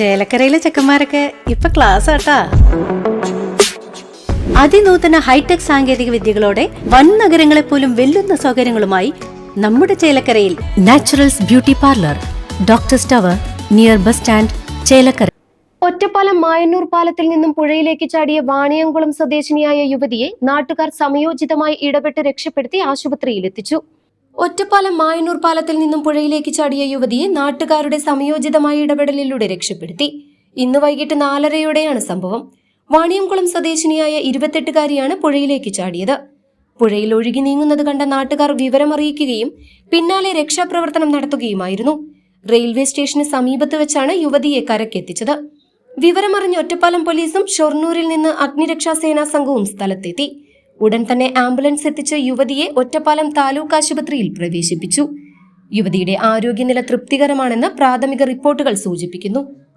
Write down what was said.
ചേലക്കരയിലെ ചെക്കന്മാരൊക്കെ ഇപ്പൊ ക്ലാസ് ആട്ടാ. അതിനൂതന ഹൈടെക് സാങ്കേതിക വിദ്യകളോടെ വൻ നഗരങ്ങളെ പോലും വെല്ലുന്ന സൗകര്യങ്ങളുമായി നമ്മുടെ ചേലക്കരയിൽ Naturals beauty parlour doctor സ്റ്റവർ near bus stand Chelakkara. Ottapalam Mayannur പാലത്തിൽ നിന്നും പുഴയിലേക്ക് ചാടിയ വാണിയംകുളം സ്വദേശിനിയായ യുവതിയെ നാട്ടുകാർ സമയോചിതമായി ഇടപെട്ട് രക്ഷപ്പെടുത്തി ആശുപത്രിയിൽ എത്തിച്ചു ഒറ്റപ്പാലം മായനൂർ പാലത്തിൽ നിന്നും പുഴയിലേക്ക് ചാടിയ യുവതിയെ നാട്ടുകാരുടെ സമയോചിതമായ ഇടപെടലിലൂടെ രക്ഷപ്പെടുത്തി. ഇന്ന് വൈകിട്ട് നാലരയോടെയാണ് സംഭവം. വാണിയംകുളം സ്വദേശിനിയായ ഇരുപത്തെട്ടുകാരിയാണ് പുഴയിലേക്ക് ചാടിയത്. പുഴയിൽ ഒഴുകി നീങ്ങുന്നത് കണ്ട നാട്ടുകാർ വിവരമറിയിക്കുകയും പിന്നാലെ രക്ഷാപ്രവർത്തനം നടത്തുകയുമായിരുന്നു. റെയിൽവേ സ്റ്റേഷന് സമീപത്ത് വെച്ചാണ് യുവതിയെ കരക്കെത്തിച്ചത് വിവരമറിഞ്ഞ ഒറ്റപ്പാലം പോലീസും ഷൊർണൂരിൽ നിന്ന് അഗ്നിരക്ഷാസേനാ സംഘവും സ്ഥലത്തെത്തി. ഉടൻ തന്നെ ആംബുലൻസ് എത്തിച്ച് യുവതിയെ ഒറ്റപ്പാലം താലൂക്ക് ആശുപത്രിയിൽ പ്രവേശിപ്പിച്ചു. യുവതിയുടെ ആരോഗ്യനില തൃപ്തികരമാണെന്ന് പ്രാഥമിക റിപ്പോർട്ടുകൾ സൂചിപ്പിക്കുന്നു.